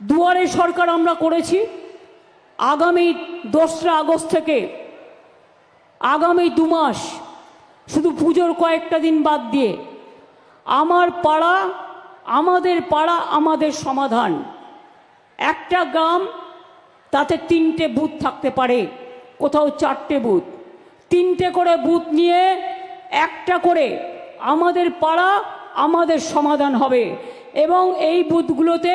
দুয়ারে সরকার আমরা করেছি। আগামী দোসরা আগস্ট থেকে আগামী দু মাস শুধু পুজোর কয়েকটা দিন বাদ দিয়ে আমার পাড়া, আমাদের পাড়া, আমাদের সমাধান। একটা গ্রাম, তাতে তিনটে বুথ থাকতে পারে, কোথাও চারটে বুথ। তিনটে করে বুথ নিয়ে একটা করে আমাদের পাড়া, আমাদের সমাধান হবে। এবং এই বুথগুলোতে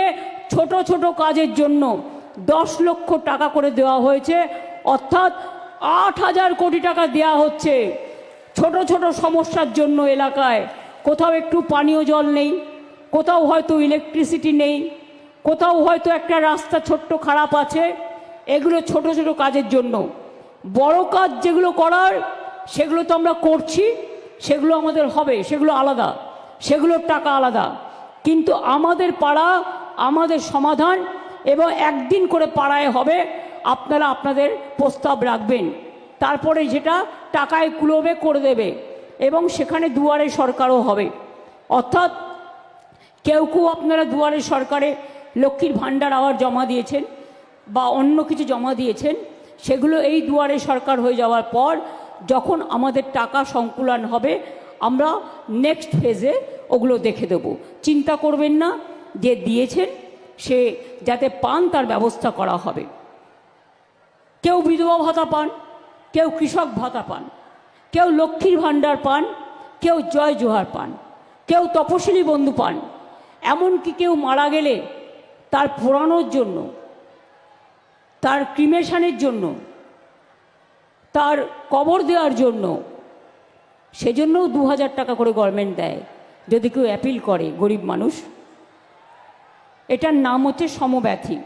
ছোট ছোট কাজের জন্য দশ লক্ষ টাকা করে দেওয়া হয়েছে, অর্থাৎ আট হাজার কোটি টাকা দেওয়া হচ্ছে ছোট ছোট সমস্যার জন্য এলাকায়। কোথাও একটু পানীয় জল নেই, কোথাও হয়তো ইলেকট্রিসিটি নেই, কোথাও হয়তো একটা রাস্তা ছোট্ট খারাপ আছে, এগুলো ছোট ছোট কাজের জন্য। বড় কাজ যেগুলো করার, সেগুলো তো আমরা করছি, সেগুলো আমাদের হবে, সেগুলো আলাদা, সেগুলোর টাকা আলাদা। কিন্তু আমাদের পাড়া, আমাদের সমাধান এবং একদিন করে পাড়ায় হবে, আপনারা আপনাদের প্রস্তাব রাখবেন। তারপরে যেটা টাকায় কুলোবে করে দেবে এবং সেখানে দুয়ারে সরকারও হবে। অর্থাৎ কেউ কেউ আপনারা দুয়ারে সরকারে লক্ষ্মীর ভাণ্ডার আবার জমা দিয়েছেন বা অন্য কিছু জমা দিয়েছেন, সেগুলো এই দুয়ারে সরকার হয়ে যাওয়ার পর যখন আমাদের টাকা সংকুলন হবে, আমরা নেক্সট ফেজে ওগুলো দেখে দেব। চিন্তা করবেন না, যে দিয়েছেন, সে যাতে পান তার ব্যবস্থা করা হবে। কেউ বিধবা ভাতা পান, কেউ কৃষক ভাতা পান, কেউ লক্ষ্মীর ভাণ্ডার পান, কেউ জয় জোহার পান, কেউ তপশিলি বন্ধু পান, এমনকি কেউ মারা গেলে তার পোড়ানোর জন্য, তার ক্রিমেশানের জন্য, তার কবর দেওয়ার জন্য, সেজন্যও দু হাজার টাকা করে গভর্নমেন্ট দেয়। যদি কেউ অ্যাপিল করে গরিব মানুষ এটার নাম হচ্ছে সমব্যথী